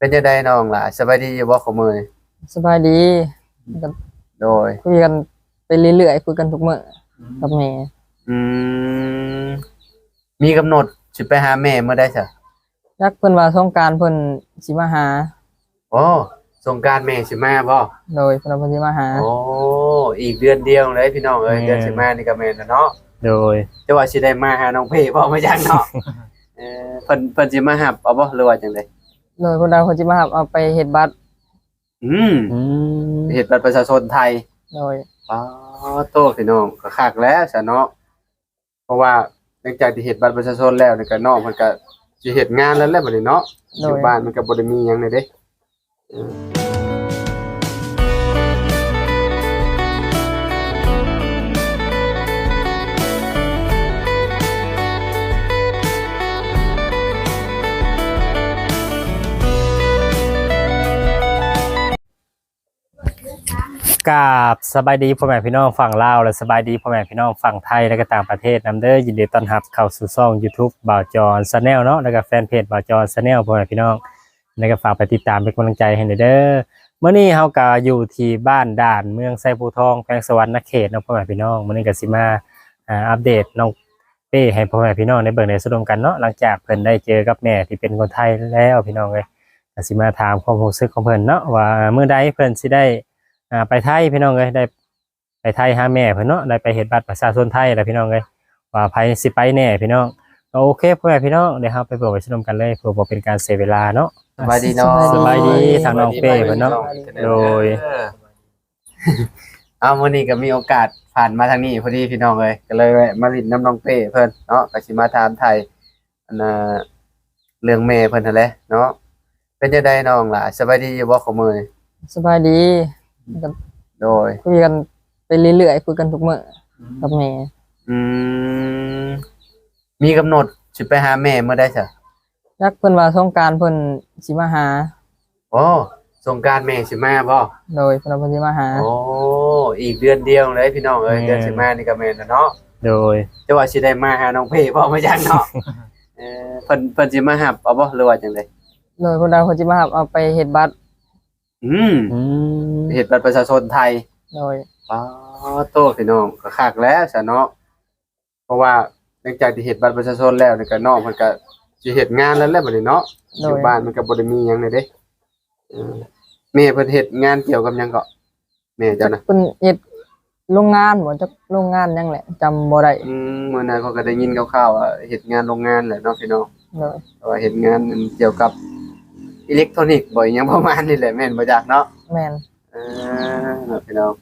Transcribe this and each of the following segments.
เป็นจังไดน้องล่ะสบายดีอยู่บ่ของมื้อนี้สบายดีก็โดย คุยกันไปเรื่อยๆคุยกันทุกมื้อกับแม่อืมมีกำหนดสิไปหาแม่เมื่อใดซะยักเพิ่นว่าสงกรารเพิ่นสิมาหา โอ้สงกรารแม่สิมาบ่โดยเพิ่นว่าเพิ่นสิมาหา โอ้อีกเดือนเดียวเลยพี่น้องเอ้ยแม่นเดือนสิมานี่ก็แม่นแล้วเนาะโดยจะว่าสิได้มาหาน้องเพ่บ่มาจังเนาะ เออเพิ่นเพิ่นสิมาหับเอาบ่หรือว่าจังได โดยเพิ่นว่าเพิ่นสิมาหาเอาไปเฮ็ดบัตรอืมอืมเฮ็ดบัตรประชาชนไทยโดยอ๋อโตพี่น้องก็คักแล้วซะเนาะเพราะว่าหลังจากที่เฮ็ดบัตรประชาชนแล้วนี่ก็น้องมันก็สิเฮ็ดงานแล้วแหละบัดนี้เนาะโดอยู่ยบ้านมันก็บ่ได้มีหยังเลยเด้เออ กราบสบายดีพ่อแม่พี่น้องฝั่งลาวและสบายดีพ่อแม่พี่น้องฝั่งไทยและก็ต่างประเทศนํเด้อยินดีต้อนรับเข้าสู่ช่อง YouTube บ่าวจอนชาแนลเนาะแล้วก็แฟนเพจบ่าวจอนชาแนลพ่อแม่พี่น้องแล้วก็ฝากไปติดตามเป็นกำลังใจให้น่อยเด้อเมื่อนี้เฮาก็อยู่ที่บ้านด่านเมืองไซภูทองแขวงสวรรค์นเขตเนาะพ่อแม่พี่น้องมื้อนี้ก็สิมาอ่าอัปเดตน้องเป้ให้พ่อแม่พี่น้องได้เบิ่งได้สะดมกันเนาะหลังจากเพิ่นได้เจอกับแม่ที่เป็นคนไทยแล้วพี่น้องเอ้ยก็สิมาถามความรู้สึกของเพิ่นเนาะว่าเมื้อใดเพิ่นสิได้ อ่าไปไทยพี่น้องเอ้ยได้ไปไทยหาแม่เพิ่นเนาะได้ไปเฮ็ดบัตรประชาชนไทยแล้วพี่น้องเอ้ยว่าไผสิไปแน่พี่น้องก็โอเคพ่อแม่พี่น้องเดี๋ยวเราไปเปิดไปชมกันเลยเพื่อบ่เป็นการเสียเวลาเนาะสบายดีเนาะสบายดีทางน้องเป้เพิ่นเนาะโดยเออเอามื้อนี้ก็มีโอกาสผ่านมาทางนี้พอดีพี่น้องเอ้ยก็เลยแวะมาลิ้นน้ำน้องเป้เพิ่นเนาะก็สิมาถามไทยอันน่ะเรื่องแม่เพิ่นนั่นแหละเนาะเป็นจังไดน้องล่ะสบายดีอยู่บ่ของมื้อนี้สบายดี ก็โดย คุยกันไปเรื่อยๆคุยกันทุกมื้อกับแม่อืมมีกำหนดสิไปหาแม่เมื่อใดซะยักเพิ่นว่าสงกรารเพิ่นสิมาหา โอ้สงกรารแม่สิมาบ่โดยเพิ่นว่าเพิ่นสิมาหา โอ้อีกเดือนเดียวเลยพี่น้องเอ้ยแม่นเดือนสิมานี่ก็แม่นแล้วเนาะโดยจะว่าสิได้มาหาน้องเพ่บ่มาจังเนาะเออเพิ่นเพิ่นสิมาหับเอาบ่หรือว่าจังไดโดยเพิ่นว่าเพิ่นสิมาหาเอาไปเฮ็ดบัตรอืมอืม เฮ็ดบัตรประชาชนไทยโดยอ๋อโตพี่น้องก็คักแล้วซะเนาะเพราะว่าหลังจากที่เฮ็ดบัตรประชาชนแล้วนี่ก็น้องเพิ่นก็สิเฮ็ดงานแล้วแหละบัดนี้เนาะโดอยู่ยบ้านมันก็บ่ได้มีหยังเลยเด้เออแม่เพิ่นเฮ็ดงานเกี่ยวกับหยังก็แม่เจ้านะเพิ่นเฮ็ดโรงงานบ่จักโรงงานหยังแหละจำบ่ได้อืมมื้อนั้นเขาก็ได้ยินคร่าวๆว่าเฮ็ดงานโรงงานแหละเนาะพี่น้องโดยแต่ว่าเฮ็ดงานเกี่ยวกับอิเล็กทรอนิกส์บ่อิหยังประมาณนี้แหละแม่นบ่จักเนาะแม่นเออเนาะพี่น้อง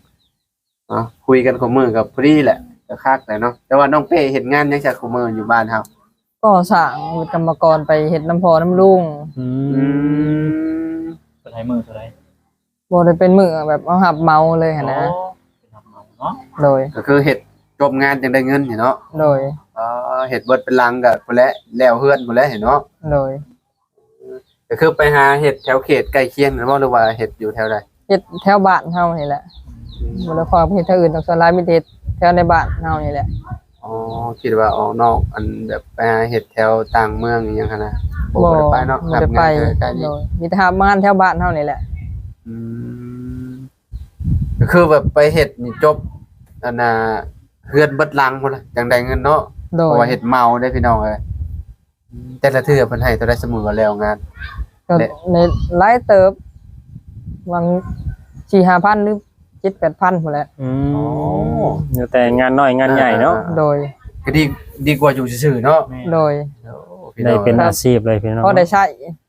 เนาะคุยกันของมือกับพอดีแหละก็คักแหละเนาะแต่ว่าน้องเป้เฮ็ดงานยังจากของมืออยู่บ้านเฮาก็สร้างวิทย์กรรมกรไปเฮ็ดน้ำพอน้ำลุงอือืมมเท่าไหรมือเท่าไหรบ่ได้เป็นมือแบบเอาหับเมาเลยหั่นนะโอ้เป็นทำเมาเนาะโดย ก็คือเฮ็ดจบงานจังได้เงินเห็นเนาะโดยอ๋อเฮ็ดเบิดเป็นลังก็พุ่นแหละแล้วเฮือนพุ่นแหละเห็นเนาะโดย ก็คือไปหาเฮ็ดแถวเขตใกล้เคียงนั่นบ่หรือว่าเฮ็ดอยู่แถวใด เฮ็ดแถวบ้านเฮานี่แหละบ่ได้พอไปเฮ็ดแถวอื่นต้องส่วนหลายมีแต่เฮ็ดแถวในบ้านเฮานี่แหละอ๋อคิดว่าออกนอกอันแบบไปหาเฮ็ดแถวต่างเมืองอหยังคั่นนะบ่บ่ได้ไปเนาะบ่ได้ไปทำงานใกล้ๆโดนี่ยมีแต่หางานแถวบ้านเฮานี่แหละอืมก็คือแบบไปเฮ็ดนี่จบอันน่ะเฮือนเบิดลังพุ่นล่ะจังได้เงินเนาะโดเพยราะว่าเฮ็ดเมาได้พี่น้องเอ้ยแต่ละเทื่อเพิ่นให้เท่าได้สมมุติว่าแล้วงานก็และในหลายเติบ วาง4-5,000หรือ7-8,000พุ่นแหละอืมแต่งานน้อยงานใหญ่เนาะโดยก็ดีดีกว่าอยู่ซื่อๆเนาะแม่โดยพี่ได้น้องเป็นอาชีพเลยพี่น้องพอได้ใช้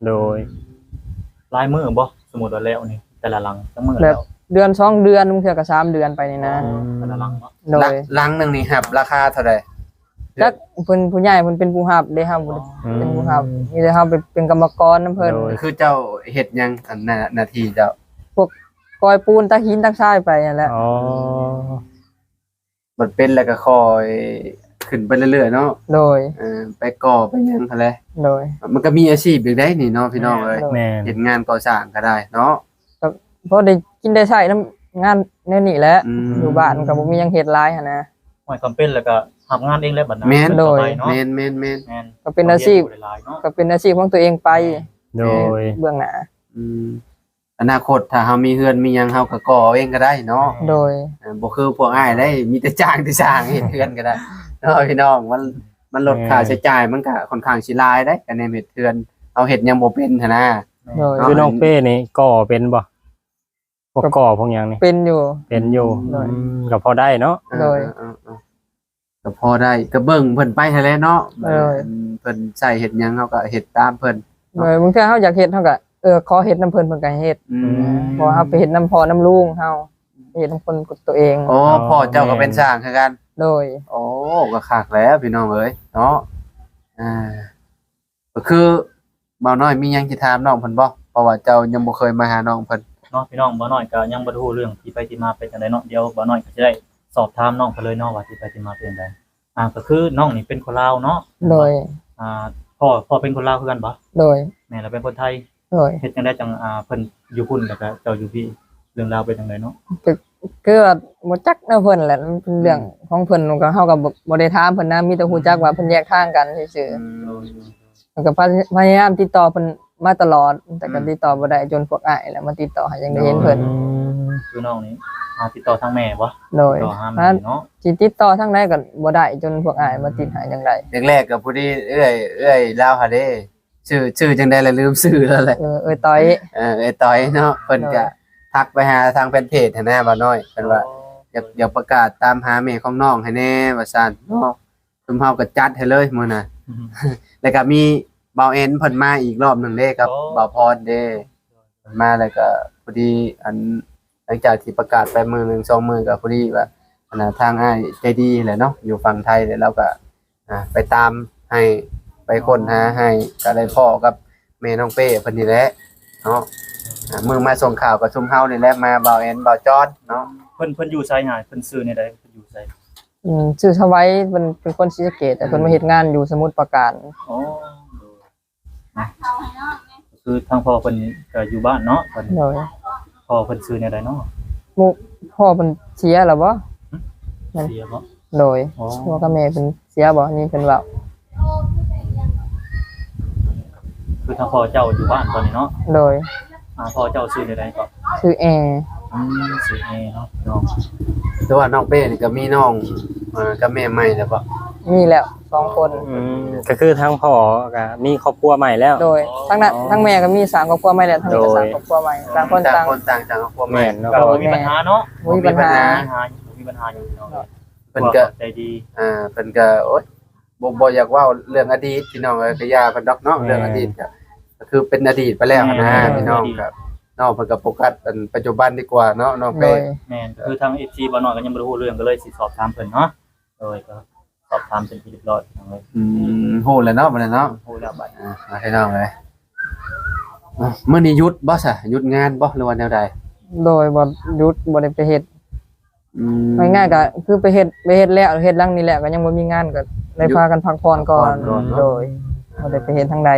โดย ลายมือบ่สมมุติว่าแล้วนี่แต่ละหลังจังมือแบแล้บวเดือนสองเดือนบางเทื่อก็สามเดือนไปนี่นะ อืม แต่ละหลังเนาะโดลัยลังหนึงนี่ครับ ราคาเท่าใดจักเพิ่นผู้ใหญ่เพิ่นเป็นผู้รับเด้ครับบ่ได้เป็นผู้รับมีแต่เฮาไปเป็นกรรมกรนํเพิ่นโดย คือเจ้าเฮ็ดหยังอันน่ะหน้าที่เจ้า กอยปูนตะหินตะทรายไปนั่นแหละอ๋อมันเป็นแล้วก็คอยขึ้นไปเรื่อยๆเนาะโดยเออไปก่อไปหยังหั่นแหละโดย มันก็มีอาชีพอีกได้นี่เนาะพี่น้องเอ้ยแม่นเฮ็ดงานก่อสร้างก็ได้เนาะ เพราะได้กินได้ใช้นํงานแนวนี้แหละอืม อยู่บ้านก็บ่มีหยังเฮ็ดหลายหั่นนะ หมายความเป็นแล้วก็ทำงานเองแล้วบัดนั้นแม่น โดย เนาะแม่นแม่นแม่นแม่นก็เป็นอาชีพเรียนบ่ได้หลายเนาะ ก็เป็นอาชีพของตัวเองไปโดย เบื้องหน้าอืม อนาคตถ้าเฮามีเฮือนมีหยังเฮาก็ก่อเอาเองก็ได้เนาะโดยอ่าบ่คือพวกอ้ายได้มีแต่จ้างแต่สร้างเฮ็ดเฮือนก็ได้เนาะพี่น้องมันมันลดค่าใช้จ่ายมันก็ค่อนข้างสิหลายได้กันในเฮ็ดเฮือนเอาเฮ็ดหยังบ่เป็นหั่นนะ โดยเนาะคือน้องเป้นี่ก่อเป็นบ่พวกก่อพวกหยังนี่เป็นอยู่ เป็นอยู่โดยอืมก็พอได้เนาะโดยเออๆๆก็พอได้ก็เบิ่งเพิ่นไปหั่นแหละเนาะโดย เพิ่นใช้เฮ็ดหยังเฮาก็เฮ็ดตามเพิ่น โดยบางเทื่อเฮาอยากเฮ็ดเฮาก็ เออขอเฮ็ดน้ำเพิ่นเพิ่นก็ให้เฮ็ดอืมเพราะว่าเฮาไปเฮ็ดน้ำพอน้ำลุงเฮาไปเฮ็ดน้ำคนกับตัวเอง โอ้พ่อเจ้าก็เป็นช่างคือกัน โดย โอ้ก็คักแล้วพี่น้องเอ้ยเนาะอ่าก็คือบ่าวน้อยมีหยังสิถามน้องเพิ่นบ่เพราะว่าเจ้ายังบ่เคยมาหาน้องเพิ่นเนาะพี่น้องบ่น้อยก็ยังบ่รู้เรื่องที่ไปที่มาเป็นจังไดเนาะเดี๋ยวบ่น้อยก็จะได้สอบถามน้องเพิ่นเลยเนาะว่าที่ไปที่มาเป็นจังไดอ่าก็คือน้องนี่เป็นคนลาวเนาะโดย อ่าพ่อพ่อเป็นคนลาวคือกันบ่โดยแม่เราเป็นคนไทย โดยเฮ็ดจังไดจังอ่าเพิ่นอยู่พุ่นแล้วก็เจ้าอยู่พี่เรื่องราวเป็นจังไดเนาะคือว่าบ่จักแนวเพิ่นแหละมันเป็นเรื่องของเพิ่นก็เฮาก็บ่บ่ได้ถามเพิ่นนะมีแต่ฮู้จักว่าเพิ่นแยกทางกันซื่อๆมันก็พยายามติดต่อเพิ่นมาตลอด แต่ก็ติดต่อบ่ได้จนพวกอ้ายแหละมาติดต่อให้ยังได้เห็นเพิ่นคือน้องนี่อ่าติดต่อทางแม่บ่โดยติดต่อหาถ้าแม่เนาะสิติดต่อทางใดก็บ่ได้จนพวกอ้ายมาติดให้จังไดแรกๆก็ผู้ที่เอ้ยเอ้ยลาวหาเด้ ชื่อชื่อจังได๋ล่ะลืมชื่อแล้วแหละเออเอ้ยต้อย เออไอ้ต้อยเนาะเพิ่นก็ทักไปหาทางแฟนเพจหั้นนะบ่าวน้อยเพิ่นว่าอยากอยากประกาศตามหาแม่ของน้องให้แน่ว่าซั่นเนาะซุมเฮาก็จัดให้เลยมื้อน่ะอืม แล้วก็มีบ่าวเอ็นเพิ่นมาอีกรอบหนึงเด้ครับโอ้บ่าวพรเด้เพิ่นมาแล้วก็พอดีอันหลังจากที่ประกาศไปมื้อหนึงสองมื้อก็พอดีว่าอันน่ะทางอ้ายใจดีแหละเนาะอยู่ฝั่งไทยแล้วเราก็อ่าไปตามให้ ไปค้นหาให้ก็ได้พ่อกับแม่น้องเป้เพิ่นนี่แหละเนาะอ่ามือมาส่งข่าวกับชุมเฮานี่แหละมาบ่าวเอ็นบ่าวจอดเนาะเพิ่นเพิ่นอยู่ไสหาเพิ่นซื้อในใดเพิ่นอยู่ไสอืมชื่อชวัยเพิ่นเป็นคนศรีสะเกษแต่เพิ่นมาเฮ็ดงานอยู่สมุทรปราการอ๋อนะก็คือทางพ่อเพิ่นก็อยู่บ้านเนาะเพิ่นโดยพ่อเพิ่นซื้อในใดเนาะหมู่พ่อเพิ่นเสียแล้วบ่ นั่น เสียบ่ โดยอ๋อ พ่อกับแม่เพิ่นเสียบ่นี่เพิ่นเว้า คือทางพ่อเจ้าอยู่บ้านตอนนี้เนาะโดยอ่าพ่อเจ้าซื้อในใดก็ชื่อแอร์อืมซื้อเองเนาะน้องแต่ว่าน้องเป้นี่ก็มีน้องเอ่อกับแม่ใหม่แล้วบ่มีแล้วสองคน อืมก็คือทั้งพ่อก็มีครอบครัวใหม่แล้ว โดยทั้งนั้นทั้งแม่ก็มีสามครอบครัวใหม่แล้วทั้งนี้ก็โดย สามครอบครัวใหม่ต่างคนต่างต่างคนต่างต่างครอบครัวใหม่แม่นเนาะก็บ่มีปัญหาเนาะบ่มีปัญหาปัญหามีปัญหาอยู่เนาะเพิ่นก็ใจดี อ่าเพิ่นก็โอ๊ยบ่บ่อยากเว้าเรื่องอดีตพี่น้องเอ้ยก็อย่าเพิ่นดอกเนาะเรื่องอดีตก็ ก็คือเป็นอดีตไปแล้วนะพี่น้องครับน้องเพิ่นก็โฟกัสเป็นปัจจุบันดีกว่าเนาะน้องโดเป้ยแม่นก็คือทาง FC บ่น้อยก็ยังบ่รู้เรื่องก็เลยสิสอบถามเพิ่นเนาะโดยก็สอบถามเป็นที่เรียบร้อยทั้งเลยอืมฮู้แล้วเนาะบัดนี้เนาะฮู้แล้วบัดอ่ามาให้น้องเลยอะมื้อนี้หยุดบ่ซะหยุดงานบ่หรือว่าแนวใดโดยบ่หยุดบ่ได้ไปเฮ็ดอืม ง่ายๆก็คือไปเฮ็ดไปเฮ็ดแล้วเฮ็ดหลังนี้แหละก็ยังบ่มีงานก็ได้พากันพักผ่อนก่อนพักผ่อนก่อนเนอะ โดยบ่ได้ไปเฮ็ดทางใด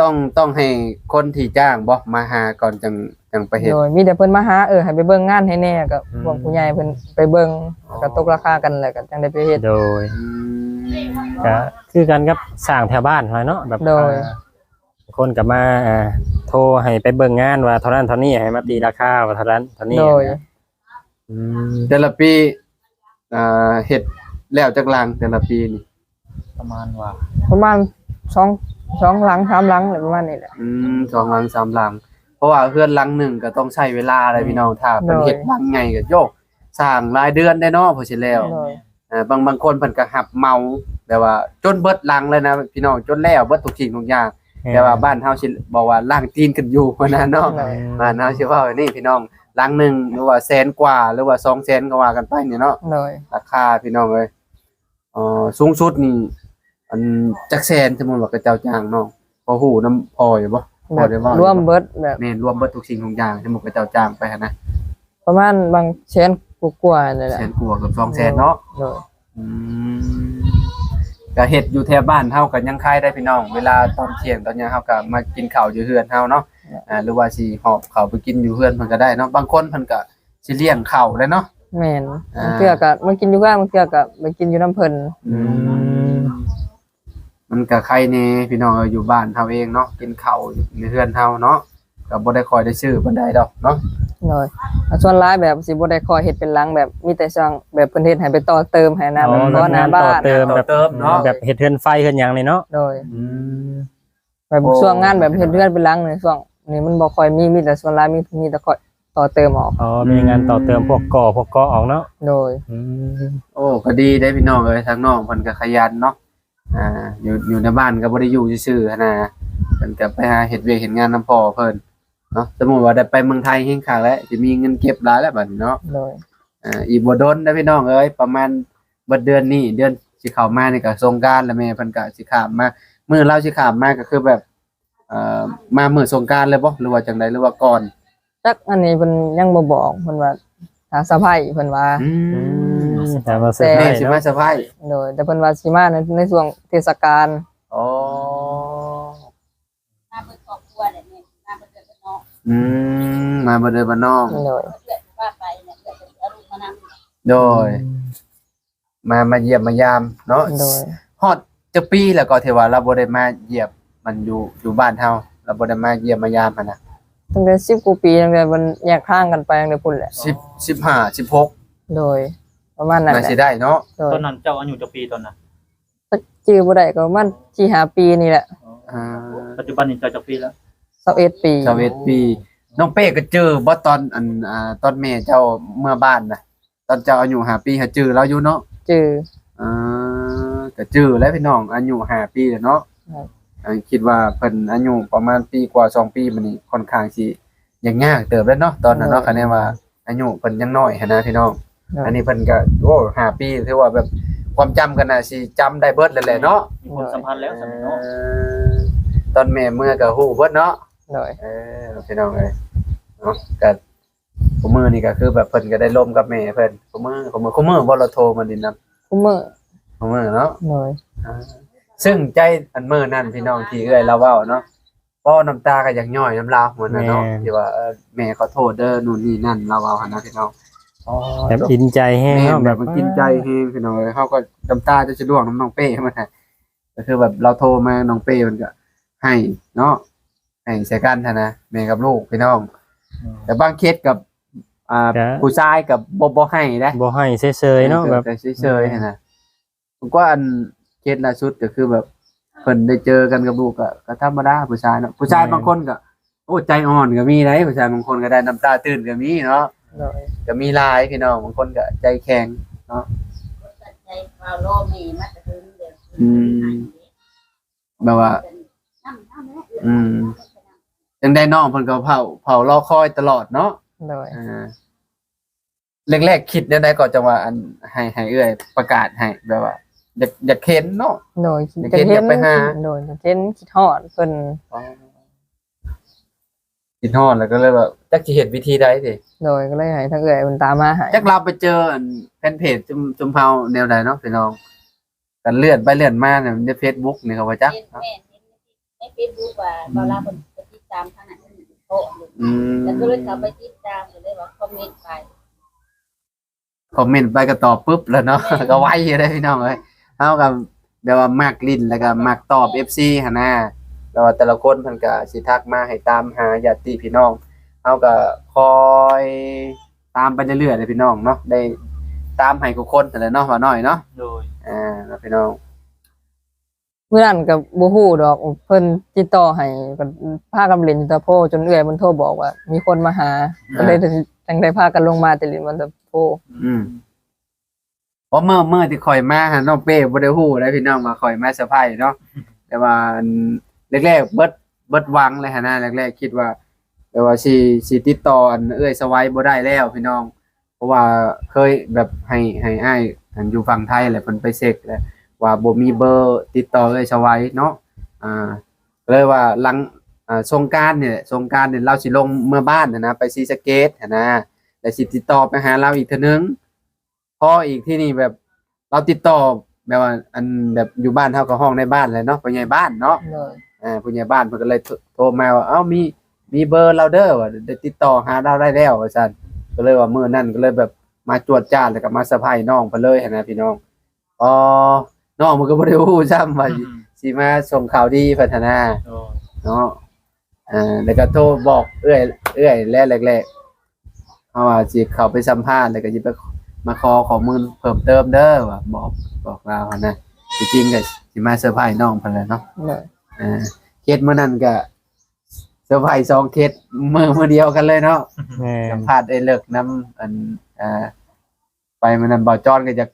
ต้องต้องให้คนที่จ้างบ่มาหาก่อนจังจังไปเฮ็ด โดยมีแต่เพิ่นมาหาเออให้ไปเบิ่งงานให้แน่ก็พวกผู้ใหญ่เพิ่นไปเบิ่งอ๋อก็ตกราคากันแล้วก็จังได้ไปเฮ็ด โดยอืมก็คือกันกับสร้างแถวบ้านเลยเนาะแบบโดย อ่าคนก็มาอ่าโทรให้ไปเบิ่งงานว่าเท่านั้นเท่านี้ให้มาตีราคาว่าเท่านั้นเท่านี้โดยนะอืมแต่ละปีอ่าเฮ็ดแล้วจักหลังแต่ละปีนี่ประมาณว่าประมาณสอง สองหลังสามหลังอะไรประมาณนี้แหละ อืมสองหลังสามหลัง เพราะว่าเพื่อนหลังหนึ่งก็ต้องใช้เวลาอะไรพี่น้องถ้าเป็นโดยเฮ็ดหลังไงก็โยกสร้างรายเดือนได้เนาะพอสิแล้วโดยอ่าบางบางคนเพิ่นก็หับเมาแต่ว่าจนเบิดหลังเลยนะพี่น้องจนแล้วเบิดทุกสิ่งทุกอย่างแต่ว่าบ้านเฮาสิบอกว่าล่างตีนกันอยู่ว่านั้นเนาะ โดยบ้านเฮาสิว่านี่พี่น้องหลังหนึงหรือว่าแสนกว่าหรือว่า2แสนก็ว่ากันไปนี่เนาะโดยราคาพี่น้องเอ้ยเอ่อสูงสุดนี่ อันจักแสนสมมุติว่าเขาเจ้าจ้างเนาะพอฮู้นํพออยู่บ่พอได้ว่าร่วมเบิดแบบแม่นรวมเบิดทุกสิ่งทุกอย่างสมมุติเขาเจ้าจ้างไปหันนะประมาณบางแสนกว่าๆนี่แหละแสนกว่าเกือบ2แสนเนาะ โดยอืมก็เฮ็ดอยู่แถวบ้านเฮาก็ยังขายได้พี่น้อง เวลาตอนเที่ยงตอนหยังเฮาก็มากินข้าวอยู่เฮือนเฮาเนาะอ่าหรือว่าสิหอบข้าวไปกินอยู่เฮือนเพิ่นก็ได้เนาะบางคนเพิ่นก็สิเลี้ยงข้าวเลยเนาะ แม่นอ่า บางเทื่อก็มากินอยู่บ้านบางเทื่อก็ไปกินอยู่น้ำเพิ่นอืม มันก็ใครแน่พี่น้องเอ้ยอยู่บ้านเฮาเองเนาะกินข้าวในเฮือนเฮาเนาะก็บ่ได้คอยได้ชื่อปานใดดอกเนาะโดยแล้วส่วนร้ายแบบสิบ่ได้คอยเฮ็ดเป็นหลังแบบมีแต่ช่างแบบเพิ่นเฮ็ดให้ไปต่อเติมให้นะแบบบ่หน้าบ้านเติมแบบเติมเนาะแบบเฮ็ดเทือนไฟเทือนหยังนี่เนาะโดยอืมแบบโอ้ช่วงงานแบบเฮ็ดเรือนเป็นหลังในช่วงนี้มันบ่ค่อยมีมีแต่ส่วนร้ายมีมีแต่คอยต่อเติมออก อ๋อ มีงานต่อเติมพวกก่อพวกก่อออกเนาะ โดยอืมโอ้ก็ดีได้พี่น้องเอ้ยทางน้องเพิ่นก็ขยันเนาะ อ่าอยู่อยู่ในบ้านก็บ่ได้อยู่ซื่อๆหั้นนะเพิ่นก็ไปหาเฮ็ดเวียกเฮ็ดงานนํพ่อเพิ่นเนาะสมมุติว่าได้ไปเมืองไทยเฮงคักแล้วสิมีเงินเก็บหลายแล้วบัดนี้เนาะโดยอ่าอีกบ่โดนได้อพี่น้องเอ้ยประมาณเบิดเดือนนี้เดือนสิเข้ามานี่ก็สงกรานต์แล้วแม่เพิ่นก็สิข้ามมามื้อเราสิข้ามมาก็คือแบบเอ่อมามื้อสงกรานต์เลยบ่หรือว่าจังไดหรือว่าก่อนจักอันนี้เพิ่นยังบ่บอกเพิ่นว่าทางสะใภ้เพิ่นว่า อืม แต่มาเซอร์ไพรแม่ส์สิมาเนาะเซอร์ไพรส์โดยแต่เพิ่นว่าสิมาในในช่วงเทศกาลอ๋อมาเปิดครอบครัวเนี่ยนี่มาเปิดเดือนเป็นน้องอืมมาบ่เด้อบ่น้อง โดยเดือนว่าไปเนี่ยเดือนเป็นเอาลูกมานำโดย มามาเยี่ยมมายามเนาะโดยฮอดจะปีแล้วก็เทว่าเราบ่ได้มาเยี่ยมมันอยู่อยู่บ้านเฮาเราบ่ได้มาเยี่ยมมายามมันน่ะตั้งแต่10กว่าปีตั้งแต่เพิ่นแยกทางกันไปตั้งแต่พุ่นแหละ10 15 16โดย ประมาณนั้นน่าแหสิละได้เนาะโดยตอนนั้นเจ้าอายุจักปีตอนนั้นชื่อบ่ได้ก็ประมันสี่ห้าปีนี่แหละอ่าปัจจุบันนี้เจ้าจักปีแล้ว21ปี21ปีน้องเป้ก็เจอบ่ตอนอันอ่าตอนแม่เจ้าเมื่อบ้านน่ะตอนเจ้าอายุ5ปีหาจื้อเราอยู่เนาะชื่ออ่าก็จื้อแล้วพี่น้องอายุ5ปีแล้วเนาะครับ อ่าคิดว่าเพิ่นอายุประมาณปีกว่าสองปีมานี่ค่อนข้างสิยังยากเติบแล้วเนาะตอนนั้นเนาะคะแนนว่าอายุเพิ่นยังน้อยหันนะพี่น้อง อันนี้เพิ่นก็โอ้ห้าปีถือว่าแบบความจำกันน่ะสิจำได้เบิดแล้วแหละเนาะมีความสัมพันธ์แล้วสมัยเนาะเออตอนแม่เมื่อก็ฮู้เบิดเนาะ โดย เออพี่น้องเอ้ยเนาะก็คุมือนี่ก็คือแบบเพิ่นก็ได้ร่วมกับแม่เพิ่นคุมือคุมือคุมือบ่เราโทรมาดินนํคุมื้อคุมือเนาะโดย อ่าซึ่งใจอันมื้อนั้นพี่น้องที่เอ้ยเราเว้าเนาะพ่อน้ำตาก็อยากย่อยน้ำลาวเหมือนน่ะเนาะที่ว่าเออแม่ขอโทษเด้อนู่นนี่นั่นเราเว้าหั่นนะพี่น้องอ๋อ แบบอินใจแห้งแม่เนาะแบแบบบมันกินใจเฮงพี่น้องเอ้ยเขาก็น้ำตาจะจะร่วงน้ำน้องเป้มันน่ะก็คือแบบเราโทรมาน้องเป้มันก็ให้เนาะให้ใส่กันหั้นนะแม่กับลูกพี่น้อง แต่บางเคสกับอ่าผู้ชายกับบ่บ่ให้นะบ่ให้เฉยๆเนาะแบบแต่เฉยๆหั้นนะผมก็อันเคสล่าสุดก็คือแบบเพิ่นได้เจอกันกับลูกก็ก็ธรรมดาผู้ชายเนาะผู้ชายบางคนก็โอ้ใจอ่อนก็มีนะผู้ชายบางคนก็ได้น้ำตาตื้นก็มีเนาะ โดยก็มีหลายพี่น้องบางคนก็ใจแข็งใจเราโลมีมาจะถึงเดือนอืมแบบว่าน้ำน้ำแล้วอืมยังได้น้องเพิ่นก็เผาเผารอคอยตลอดเนาะโดยอ่าแรกๆคิดเนี่ยได้ก่อนจังว่าอันให้ให้เอื้อยประกาศให้แบบว่าอยากอยากเห็นเนาะ โดยอยากเห็นอยากไปหา โดยอยากเห็นคิดฮอดเพิ่น คิดฮอดแล้วก็เลยแบบจักสิเห็นวิธีใดสิโดยก็เลยให้ทางเอื้อยเพิ่นตามมาให้จักเราไปเจออันแฟนเพจจุมจุมเฮาแนวใดเนาะพี่น้องกันเลื่อนไปเลื่อนมาเนี่ยใน Facebook นี่เขาว่าจักเห็นเนาะแม่เห็นในเฟซบุ๊กว่าเวลาคนไปติดตามทางนั้นโต๊ะอยู่อืมแล้วก็เลยเข้าไปติดตามเลยว่าคอมเมนต์ไป คอมเมนต์ไปก็ตอบปุ๊บแล้วเนาะ ก็ไวอยู่ได้พี่น้องเอ้ยเฮากับแบบว่ามักลิ้นแล้วก็มักตอบ FC หั่นน่ะ แล้วว่าแต่ละคนเพิ่นก็สิทักมาให้ตามหาญาติพี่น้องเฮาก็คอยตามไปเรื่อยๆเลยพี่น้องเนาะได้ตามให้ทุกคนนั่นแหละเนาะว่าน้อยเนาะโดยอ่าแล้วพี่น้องเมื่อนั้นก็บ่ฮู้ดอกเพิ่นติดต่อให้ก็พากันเล่นอยู่แตะโพจนเอื้อยมันโทรบอกว่า มีคนมาหาก็เลยจังได้พากันลงมาแต่ลินมันตะโพอืมเพราะเมื่อเมื่อที่คอยมาหาน้องเป้บ่ได้ฮู้ได้พี่น้องมาคอยมาเซอร์ไพรส์เนาะแต่ว่าอัน แรกๆเบิดเบิดหวังเลยหั่นน่ะแรกๆคิดว่าแต่ว่าสิสิติดต่ออันเอ้ยสวัยบ่ได้แล้วพี่น้อง เพราะว่าเคยแบบให้ให้อ้ายอันอยู่ฝั่งไทยแหละเพิ่นไปเช็คแล้วว่าบ่มีเบอร์ติดต่อเอ้ยสวัยเนาะอ่าเลยว่าหลังอ่าสงการเนี่ยสงการเนี่ยเราสิลงเมื่อบ้านนะนะไปซีสเกตนะแล้วสิติดต่อไปหาเราอีกเทื่อนึงพออีกที่นี่แบบเราติดต่อแบบว่าอันแบบอยู่บ้านเท่ากับห้องในบ้านเลยเนาะผู้ใหญ่บ้านเนาะ อ่าผู้ใหญ่บ้านเพิ่นก็เลยโทโทรมาว่าเอ้ามีมีเบอร์เราเด้อว่าได้ติดต่อหาเราได้แล้วว่าซั่นก็เลยว่ามื้อนั้นก็เลยแบบมาจวดจ้านแล้วก็มาเซอร์ไพรส์น้องเพิ่นเลยหันนะพี่น้องอ๋อน้องมันก็บ่ได้ฮู้ซ้ำว่าสิสิมาส่งข่าวดีพัฒนาโดยเนาะอ่าแล้วก็โทรบอกเอื้อยเอื้อยแรกแรกๆเพราะว่าสิเข้าไปสัมภาษณ์แล้วก็สิไปมาขอข้อมูลเพิ่มเติมเด้อว่าบอกบอกเราหั่นนะจริงๆก็สิมาเซอร์ไพรส์น้องเพิ่นแหละเนาะโดย อ่าเคสมื้อนั้นก็เซอร์ไพรส์สองเคสมื้อมื้อเดียวกันเลยเนาะแม่สันมภาษณ์ไอ้เลิกน้ำอันอ่าไปมื้อนั้นบ่าวจอนก็อยาก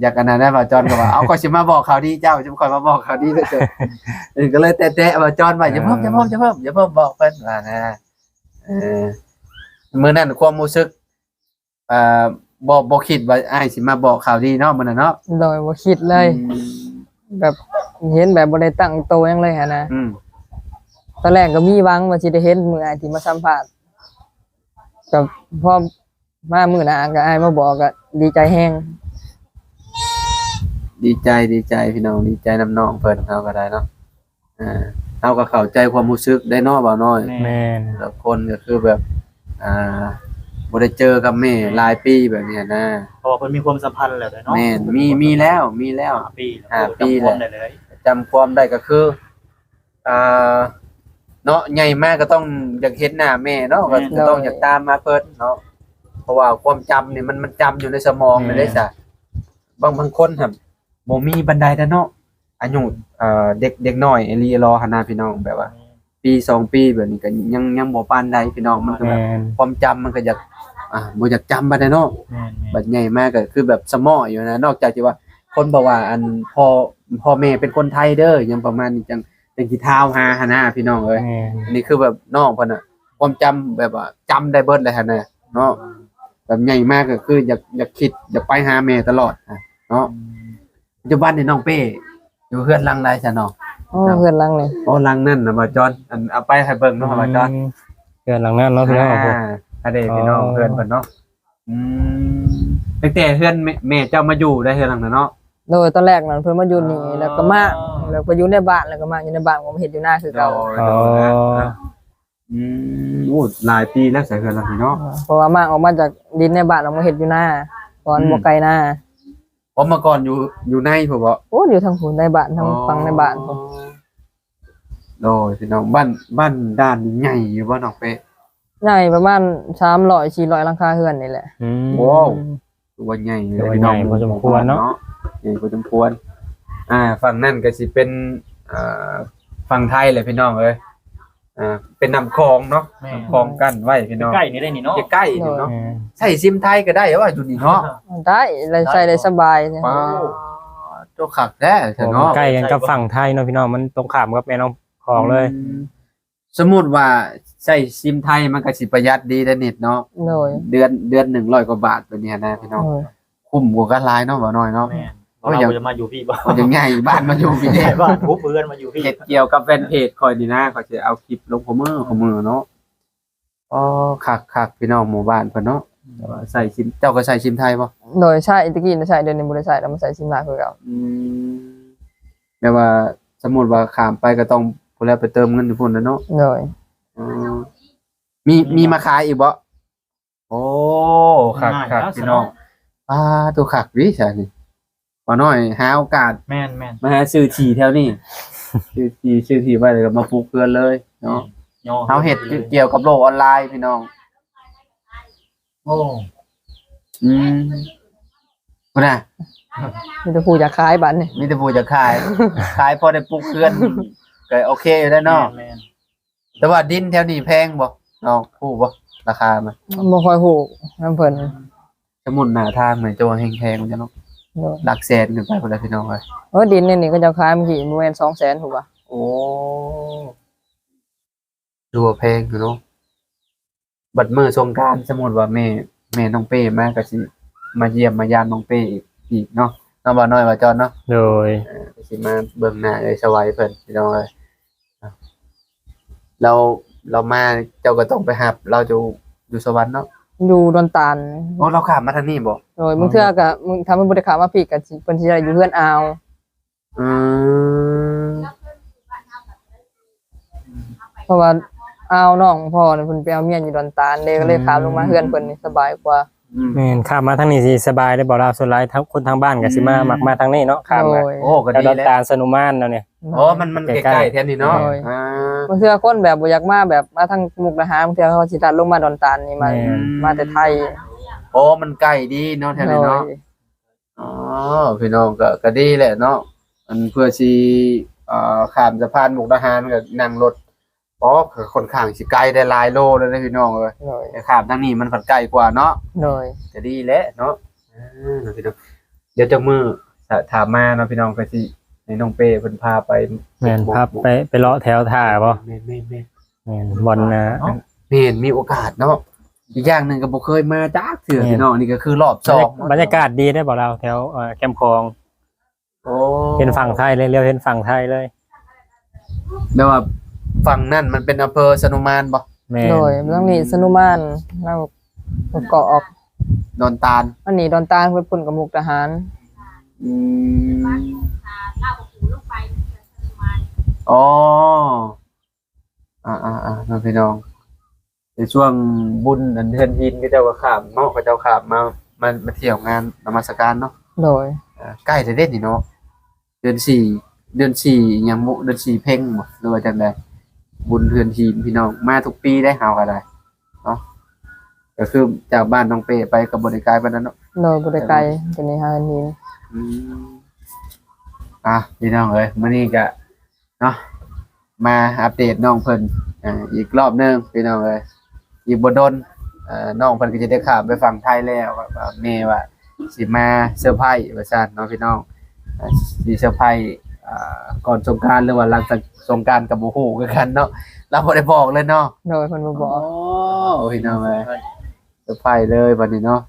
อยากอันนั้นนะบ่าวจอนก็ว่าเอาก็สิมาบอกข่าวดีเจ้าจะคอยมาบอกข่าวดีเด้อเจ้าเออก็เลยแตะๆบ่าวจอนว่าอย่าเพิ่มอย่าเพิ่มอย่าเพิ่มอย่าเพิ่มบอกเพิ่นว่านะเออมื้อนั้นความรู้สึกอ่าบ่บ่คิดว่าอ้ายสิมาบอกข่าวดีเนาะมื้อนั้นเนาะโดยบ่คิดเลยแบบ เห็นแบบบ่ได้ตั้งโตวหยังเลยหันนะอืมตอนแรกก็มีหวังว่าสิได้เห็นมืออายที่มาสัมภาษณ์ก็พอมามื้อหน้าก็อายมาบอกก็ดีใจแฮงดีใจดีใจพี่น้องดีใจน้ำน้องเพิ่นเฮาก็ได้เนาะอ่าเฮาก็เข้าใจความรู้สึกได้เนาะบ่าวน้อย แม่นแต่ละคนก็คือแบบ อ่าบ่ได้เจอกับแม่หลายปีแบบเนี้ยนะเพราะว่าเพิ่นมีความสัมพันธ์แล้วเด้อเนาะแม่นมีมีแล้วมีแล้วห้าปีห้าปี จำความได้เลย จำความได้ก็คืออ่าเนาะใหญ่มากก็ต้องอยากเห็นหน้าแม่เนาะก็ก็ต้องอยากตามมาเพิ่นเนาะเพราะว่าความจำเนี่ยมันมันจำอยู่ในสมองเลยได้จ้ะบางบางคนครับบ่มีบันไดแต่เนาะอายุเอ่อเด็กเด็กน้อยอหลีรอหนหน้าพี่น้องแบบว่า ปีสองปีแบบนี้ก็ยังยังบ่ปานใดพี่น้องมันก็แบบแม่นความจำมันก็อยากอ่าบ่อยากจำบัดนั้นเนาะ แม่นแม่นบัดใหญ่มากก็คือแบบสมออยู่นะ นอกจากที่ว่า คนบอกว่าอันพ่อ พ่อแม่เป็นคนไทยเด้อยังประมาณนี้จังจังสิท้าวหาหนหน้าพี่น้องเอ้ยแม่นอันนี้คือแบบน้องเพิ่นน่ะความจำแบบว่าจำได้เบิดเลยหั่นน่ะเนาะแบบใหญ่มากก็คืออยากอยากคิดอยากไปหาแม่ตลอดอะเนาะปัจจุบันนี่น้องเป้อยู่เฮือนหลังใดซะเนาะโอ้เพื่อนหลังเลยโอ้หลังนั่นน่ะบ่จอนอันเอาไปให้เบิ่งเนาะบ่จอนเกินหลังนั้นเนาะพี่น้องอ่าอันเดพี่น้องอ๋อเพื่อนเพิ่นเนาะอืมตั้งแต่เพื่อนแม่แม่เจ้ามาอยู่ได้เฮือนหลังนั้นเนาะ โดยตอนแรกนั้นเพิ่นมาอยู่นี่แล้วก็มาแล้วก็อยู่ในบ้านแล้วก็มาอยู่ในบ้านผมเฮ็ดอยู่หน้าคือเก่าอ๋อ อืมโอ้หลายปีแล้วใส่เฮือนหลังนี้เนาะเพราะว่ามาออกมาจากดินในบ้านออกมาเฮ็ดอยู่หน้าก่อนอืมบ่ไกลหน้าผมมาก่อนอยู่อยู่ในผมบ่โอ้อยู่ทางผู้ในบ้านทางฝั่งในบ้านผมโดยพี่น้องบ้านบ้านด้านนี้ใหญ่อยู่บ่น้องเป้ใหญ่ประมาณ300 400หลังคาเฮือนนี่แหละอืมว้าว คือว่าใหญ่เลยถือว่าพี่น้องใหญ่พอสมควรเนาะใหญ่พอสมควร อ่า ฝั่งนั่นก็สิเป็นอ่าฝั่งไทยเลยพี่น้องเอ้ยอ่าเป็นน้ำคลองเนาะแม่น้ำคลองกั้นไว้พี่น้องใกล้นี่ได้นี่เนาะใกล้ๆนี่เนาะแม่นใช่ซิมไทยก็ได้ว่าอยู่นี่เนาะได้เลยใช้ได้สบายเนี่ยว้าวตัวขักแท้เถอะเนาะใกล้กันกับฝั่งไทยเนาะพี่น้องมันตรงข้ามกับแม่น้องคลองเลยม สมมุติว่าใช้ซิมไทยมันก็สิประหยัดดีแต่เน็ตเนาะโดยเดือนเดือน100กว่าบาทตัวเนี้ยนะพี่น้อง โดยคุ้มกว่ากันหลายเนาะบ่น้อยเนาะ แม่นโอ้ยอย่าเราจะมาอยู่พี่บ่มันยังไงบ้านมาอยู่พี่เด้ บ้านผู้เพื่อนมาอยู่พี่เฮ็ดเกี่ยวกับแฟนเพจคอยนี่นะก็จะเอาคลิปลงของมือของมือเนาะอ๋อคักคักพี่น้องหมู่บ้านเพิ่นเนาะแต่ว่าใส่ซิมเจ้าก็ใส่ซิมไทยบ่โดยใช้ตะกี้น่ะใช้เดือนนี้บ่ได้ใช้แล้วมาใส่ซิมหน้าคือเก่าอืมแปลว่าสมมุติว่าข้ามไปก็ต้อง พุ่นแล้วไปเติมเงินอยู่พุ่นแล้วเนาะโดยอ๋อมีมีมาขายอีกบ่โอ้คักคักพี่น้องอ่าตัวคักวิซะนี่บ่น้อยหาโอกาสแม่นแม่นมาหาซื้อที่แถวนี้ ซื้อที่ซื้อที่ไว้แล้วก็มาปลูกเพื่อนเลยเนาะย่อเฮาเฮ็ดเกี่ยวกับโลกออนไลน์พี่น้อง โอ้อืมพุ่นน่ะ มีแต่ผู้อยากขายบัตรนี่ มีแต่ผู้จะขาย ขายพอได้ปลูกเพื่อน ก็โอเคอยู่แล้วเนาะแม่นแต่ว่าดินแถวนี้แพงบ่เนาะผู้บ่ราคามันบ่ค่อยฮู้นำเพิ่นสมุนหน้าทางมันจะว่าแพงๆมันจะเนาะโดยหลักแสนขึ้นไปพุ่นแหละพี่น้องเอ้ยเออดินนี่นี่ก็จะขายเมื่อกี้บ่แม่น200,000ถูกป่ะโอ้ดูว่าแพงอยู่เนาะบัดมื้อสงกรานต์สมมุติว่าแม่แม่น้องเป้มาก็สิมาเยี่ยมมายามน้องเป้อีกอีกเนาะเนาะบ่น้อยว่าจอนเนาะโดย เออสิมาเบิ่งหน้าเอ้ยสวัยเพิ่นพี่น้องเอ้ย เราเรามาเจ้าก็ต้องไปหับ เราจะอยู่สวรรค์เนาะอยู่ดอนตาลโอ้เราข้ามมาทางนี้บ่โดยมึงเทื่อก็มึงถ้ามึงบ่ได้ขายมาพี่ก็สิเพิ่นสิได้อยู่เฮือนอาวอืมเพราะว่าอาวน้องพ่อนี่เพิ่นไปเอาเมียอยู่ดอนตาลเด้ก็เลยขามลงมาเฮือนเพิ่นนี่สบายกว่าอืมแม่นข้ามมาทางนี้สิสบายได้บ่ล่ะส่วนหลายทั้งคนทางบ้านก็สิมามักมาทางนี้เนาะข้ามโดมายโอ้ก็แล้วดีดอนแล้วตาลสนุมานเนาะเนี่ย อ๋อมันมันใกล้ๆแทนนี่เนาะโอ้ยอ่า บางเทื่อคนแบบบ่อยากมาแบบมาทางมุกดาหารบางเทื่อเขาสิตัดลงมาดอนตาลนี่มาแม่นมาแต่ไทยโอ้มันใกล้ดีเนาะแทนโดนี่ยเนาะ อ๋อพี่น้องก็ก็ดีแหละเนาะอันเพื่อสิเอ่อข้ามสะพานมุกดาหารก็นั่งรถอ๋อก็ค่อนข้างสิไกลได้หลายโลเลยนะพี่น้องเอ้ยโดยแต่ข้ามทางนี้มันฝันไกลกว่าเนาะโดยจะดีแหละเนาะอ่าพี่น้องเดี๋ยวจะมือถ้าถามมาเนาะพี่น้องก็สิ ให้น้องเป้เพิ่นพาไปแม่นครับไปไปเลาะแถวท่าบ่แม่นแม่นแม่นแม่นบอลนะ แม่นมีโอกาสเนาะอีกอย่างหนึงก็บ่เคยมาจักเทื่อแม่น พี่น้องนี่ก็คือรอบสองบรรยากาศดีได้บ่เราแถวเอ่อแคมป์คลองโอ้เห็นฝั่งไทยเลยเลี้ยวเห็นฝั่งไทยเลย แปลว่าฝั่งนั่นมันเป็นอำเภอสนุมานบ่แม่นโดยมันต้องมีสนุมานเราเกาะออกดอนตาลอันนี้ดอนตาลเพิ่นปุ่นกับมุกดาหารอืมอ่า เล่ากับปู่ลงไปประมาณอ๋อ อ่าอ่าอ่าน้องพี่น้อง ในช่วงบุญอันเดือนหินก็เจ้าก็ขามเนาะก็เจ้าขามมามามาเที่ยวงานนมัสการเนาะโดยอ่าใกล้จะเด็ดนี่เนาะ เดือนสี่ เดือนสี่ยังมุเดือนสี่เพ่งบ่หรือว่าจังไดบุญเดือนหินพี่น้อง มาทุกปีได้หาวก็ได้เนาะ ก็คือจากบ้านน้องเป้ไปกับบริการไปนั้นเนาะ โดยบ่ได้ไกลตัวนี้หานี้อืม อะพี่น้องเอ้ยมื้อนี้ก็เนาะมาอัปเดตน้องเพิ่นอ่าอีกรอบหนึงพี่น้องเอ้ยอีกบ่ดนเอ่อน้องเพิ่นก็จะได้ข้ามไปฝั่งไทยแล้วว่าว่าแม่ว่าสิมาเซอร์ไพรส์ว่าซั่นเนาะพี่น้องอ่าสิเซอร์ไพรส์อ่าก่อนสงกรานต์หรือว่าหลังจากสงกรานต์ก็บ่ฮู้คือกันเนาะเราบ่ได้บอกเลยเนาะโดยเพิ่นบ่บอกโอ้พี่น้องเอ้ยเซอร์ไพรส์เลยบัดนี้เนาะ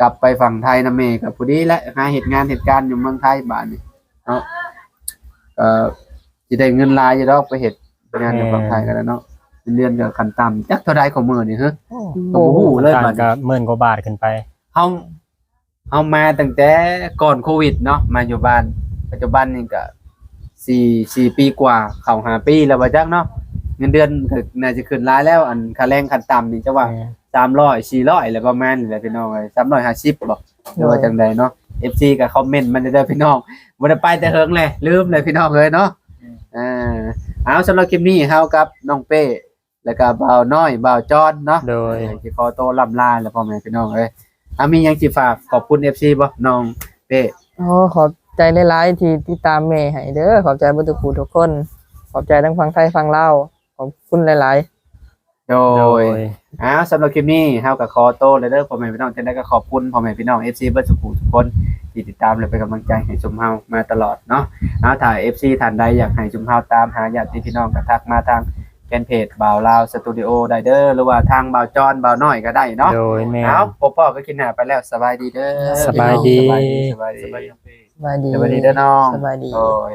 กลับไปฝั่งไทยนะแม่ก็ผู้ดีแหละหาเหตุงานเหตุการณ์อยู่เมืองไทยบาดนี้ เนาะเอ่อสิได้เงินหลายอยู่ดอกไปเฮ็ดงานอยู่ฝั่งไทยกันแล้วเนาะเป็นเดือนก็ขั้นต่ำจักเท่าใดของมื้อนี่ฮะ โอ้โอ้โหเลยต่างบัดนี้ก็หมื่นกว่าบาทขึ้นไป เฮาเฮามาตั้งแต่ก่อนโควิดเนาะมาอยู่บ้าน ปัจจุบันนี่ก็สี่สี่ปีกว่าเข้าหาปีแล้วว่าจักเนาะเงินเดือนก็น่าจะขึ้นหลายแล้ว อันค่าแรงขั้นต่ำนี่จะว่า300 400อะไรประมาณนี้แหละพี่น้องเอ้ย350บ่หรือว่าจังใดเนาะ FC ก็คอมเมนต์มาได้อพี่น้อง บ่ได้ไปแต่เฮิงเลยลืมเลยพี่น้องเอ้ยเนาะอ่าเอาสำหรับคลิปนี้เฮากับน้องเป้แล้วก็บ่าวน้อยบ่าวจอนเนาะโดยเออสิขอโตวลำลาแล้วพ่อแม่พี่น้องเอ้ยอะมีหยังสิฝากขอบคุณ FC บ่น้องเป้โอ้ขอบใจหลายๆที่ติดตามแม่ให้เด้อขอบใจบ่ทุกผู้ทุกคน ขอบใจทั้งฝั่งไทยฝั่งลาวขอบคุณหลายโด โดยยอ้าวสำหรับคลิปนี้เฮากับขอโตวเลยเด้อพ่อแม่พี่น้องจังได๋ก็ขอบคุณพ่อแม่พี่น้อง FC เบิดทุกผู้ทุกคนที่ติดตามและเป็นกำลังใจให้ชุมเฮามาตลอดเนาะเอาถ้า FC ท่านใดอยากให้ชุมเฮาตามหาญาติพี่น้องก็ทักมาทางแฟนเพจบ่าวลาวสตูดิโอได้เด้อหรือว่าทางบ่าวจอนบ่าวน้อยก็ได้เนาะโดยแม่นเอาพ่อพ่อก็กินหน้าไปแล้วสบายดีเด้อสบายดีสบายดีสบายดีสบายดีๆสบายดีสบายดีเด้อน้องสบายดีโอ้ย